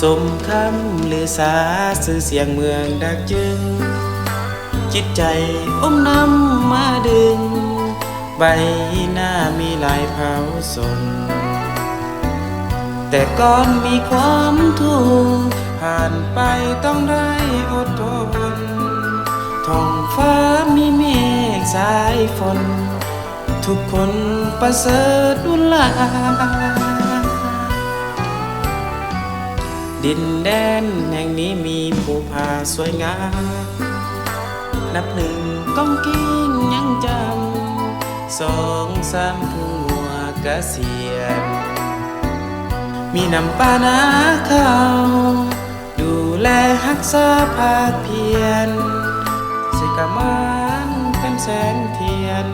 สมคำหรือสาสื่อเสียงเมืองดักจึง จิตใจอมน้ำมาดึง ใบหน้ามีลายเผาสน แต่ก่อนมีความทุกข์ผ่านไปต้องได้อดทนท้องฟ้ามีเมฆสายฝน ทุกคนประเสริฐดุลา ดินแดนแห่งนี้มีภูผาสวยงาม นับหนึ่งก้องกิ้งยังจำสองสามผู้หัวเกษียณมีน้ำปานาข้าวดูแลรักษาภาคเพียรสิกมันเป็นแสงเทียน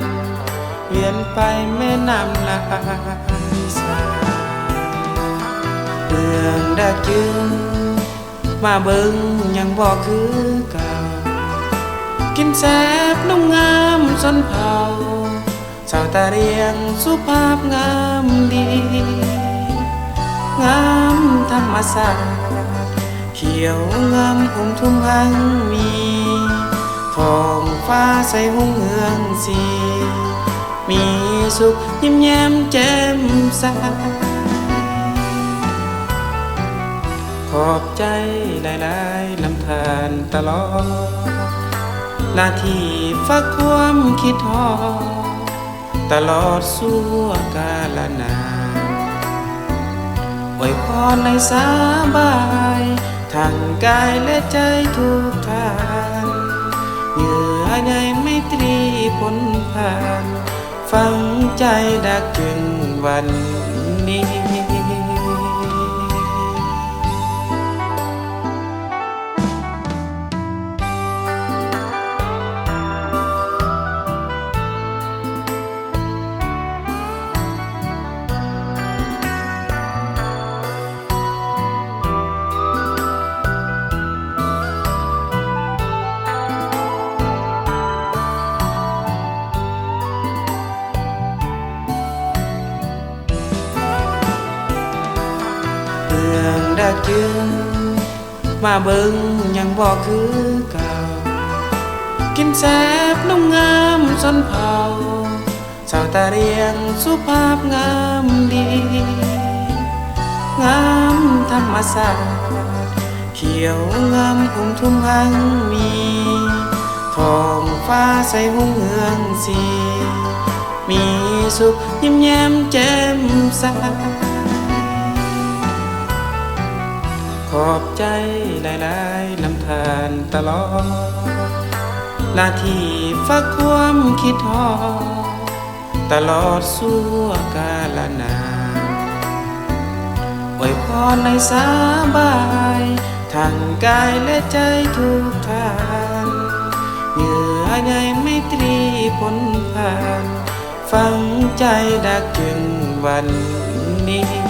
เวียนไปแม่น้ำลา จึงมาเบิ่งยังบอกคือเก่ากินแซบนุ่มงามสนเผาสาวตาเรียงสุภาพงามดี งามธรรมศาสตร์เขียวงามอุ่มทุ่มหังมีทองฟ้าใสหุ่งเฮืองสี มีสุขยิ้มแย้มแจ่มใส ขอบใจหลายๆลำธารตลอดหน้าที่ฝากความคิดทอดตลอดสู่กาลนานอวยพรในสาบายทางกายและใจทุกทางเหงื่อใยไม่ตรีผลผ่าน ฟังใจดักจึงวันนี้ องดาจึง มาเบิ่งยังบอกคือเก่า กินแซบนุ่มงามสนเผาสาวตาเรียงสุภาพงามดี งามธรรมศาสตร์เขียวงามอุ่มทุ่มหังมีทองฟ้าใสหุ่งเฮืองสี มีสุขยิ้มแย้มแจ่มใส ขอบใจหลายๆลำธารตลอดหน้าที่ฝากความคิดทอตลอดสู่กาลนานอวยพรในสาบายทางกายและใจทุกทางเหงื่อใยไม่ตรีผลผ่าน ฟังใจดักจึงวันนี้